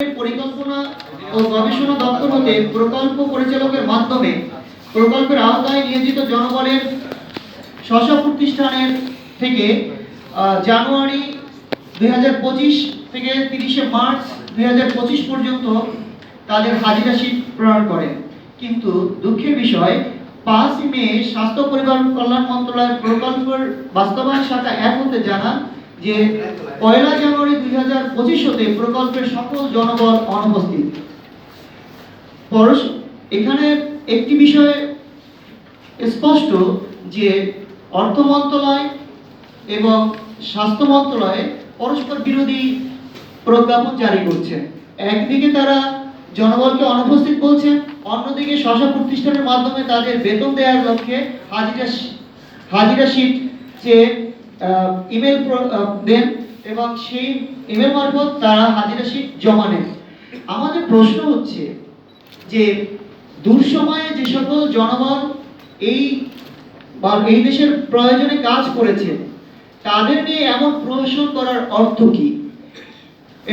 পরিকল্পনা ও গবেষণা দপ্তর হতে প্রকল্প পরিচালকের মাধ্যমে প্রকল্পের আওতায় নিয়োজিত জনবলের স্ব প্রতিষ্ঠানের থেকে জানুয়ারি দুই থেকে তিরিশে মার্চ দুই হাজার পঁচিশ পর্যন্ত তাদের হাজিরা প্রদান করেন। কিন্তু দুঃখের বিষয়, পাঁচই মে স্বাস্থ্য পরিবার কল্যাণ মন্ত্রণালয়ের প্রকল্পের বাস্তবায়ন শাখা এক হতে জানান যে পয়লা জানুয়ারি দুই হাজার পঁচিশ হতে প্রকল্পের সকল জনবল অনুপস্থিত। এখানে একটি বিষয়ে স্পষ্ট যে অর্থ মন্ত্রণালয় এবং স্বাস্থ্য মন্ত্রণালয় পরস্পর বিরোধী প্রজ্ঞাপন জারি করছে। একদিকে তারা জনবলকে অনুপস্থিত বলছেন, অন্যদিকে স্বশা প্রতিষ্ঠানের মাধ্যমে তাদের বেতন দেওয়ার লক্ষ্যে হাজিরা হাজিরা শীট চেয়ে ইমেল দেন এবং সেই ইমেল মারফত তারা হাজিরা শীট জমা নেন। আমাদের প্রশ্ন হচ্ছে যে দুঃসময়ে যে সকল জনগণ এই বা এই দেশের প্রয়োজনে কাজ করেছে, তাদের নিয়ে এমন প্রহসন করার অর্থ কি?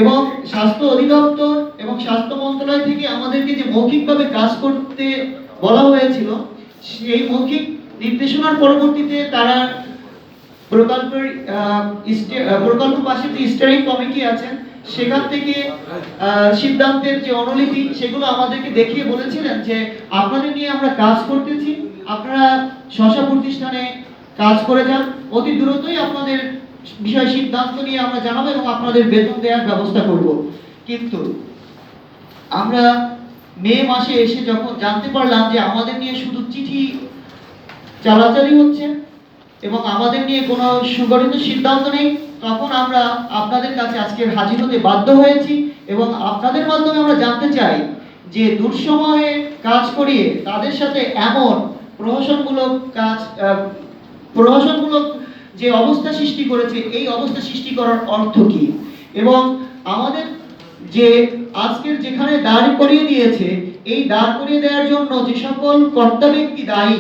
এবং স্বাস্থ্য অধিদপ্তর এবং স্বাস্থ্য মন্ত্রণালয় থেকে আমাদেরকে যে মৌখিকভাবে কাজ করতে বলা হয়েছিল, সেই মৌখিক নির্দেশনার পরবর্তীতে তারা প্রকল্পের প্রকল্প পাশে যে স্টিয়ারিং কমিটি আছেন, সেখান থেকে সিদ্ধান্তের যে অনুলিপি, সেগুলো আমাদেরকে দেখিয়ে বলেছিলেন যে আপনাদের নিয়ে আমরা কাজ করতেছি, আপনারা স্বশা প্রতিষ্ঠানে কাজ করে যান, অতি দ্রুতই আপনাদের বিষয় সিদ্ধান্ত নিয়ে আমরা জানাব এবং আপনাদের বেতন দেওয়ার ব্যবস্থা করব। কিন্তু আমরা মে মাসে এসে যখন জানতে পারলাম যে আমাদের নিয়ে শুধু চিঠি চালাচালি হচ্ছে এবং আমাদের নিয়ে কোনো সুগঠিত সিদ্ধান্ত নেই, তখন আমরা আপনাদের কাছে আজকে হাজির হতে বাধ্য হয়েছি এবং আপনাদের মাধ্যমে আমরা জানতে চাই যে দুঃসময়ে কাজ করিয়ে তাদের সাথে এমন প্রহসনমূলক কাজ প্রহসনমূলক যে অবস্থা সৃষ্টি করেছে, এই অবস্থা সৃষ্টি করার অর্থ কি? এবং আমাদের যে আজকের যেখানে দাঁড় করিয়ে দিয়েছে, এই দাঁড় করিয়ে দেওয়ার জন্য যে সকল কর্তা ব্যক্তি দায়ী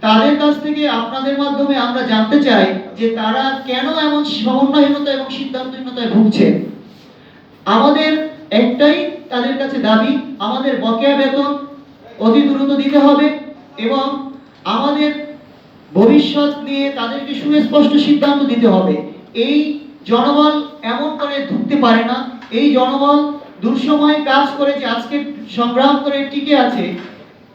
তাদের কাছ থেকে আপনাদের মাধ্যমে আমরা জানতে চাই যে তারা কেন এমন সমন্বয়হীনতা এবং সিদ্ধান্তহীনতায় ভুগছে। আমাদের একটাই তাদের কাছে দাবি, আমাদের বকেয়া বেতন অতি দ্রুত দিতে হবে এবং আমাদের ভবিষ্যৎ নিয়ে তাদেরকে সুস্পষ্ট সিদ্ধান্ত দিতে হবে। এই জনবল এমন করে ঢুকতে পারে না। এই জনবল দুঃসময় কাজ করে যে আজকে সংগ্রাম করে টিকে আছে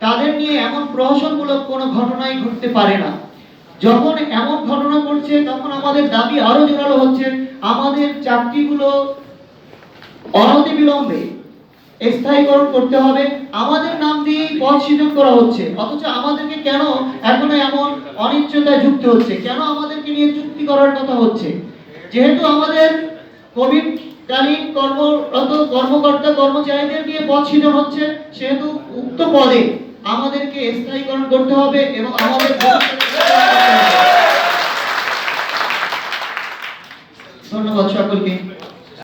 তাদের নিয়ে এমন প্রহসনমূলক কোনো ঘটনাই ঘটতে পারে না। যখন এমন ঘটনা ঘটছে, তখন আমাদের দাবি আরও জোরালো হচ্ছে, আমাদের চাকরিগুলো অনতি বিলম্বে স্থায়ীকরণ করতে হবে। আমাদের নাম দিয়েই পদ সৃজন করা হচ্ছে, অথচ আমাদেরকে কেন এখনও এমন অনিশ্চয়তায় যুক্ত হচ্ছে? কেন আমাদেরকে নিয়ে চুক্তি করার কথা হচ্ছে? যেহেতু আমাদের কোভিড কালীন কর্মরত কর্মকর্তা কর্মচারীদের নিয়ে পদ সৃজন হচ্ছে, সেহেতু উক্ত পদে আমাদেরকে স্থায়ীকরণ করতে হবে এবং আমাদের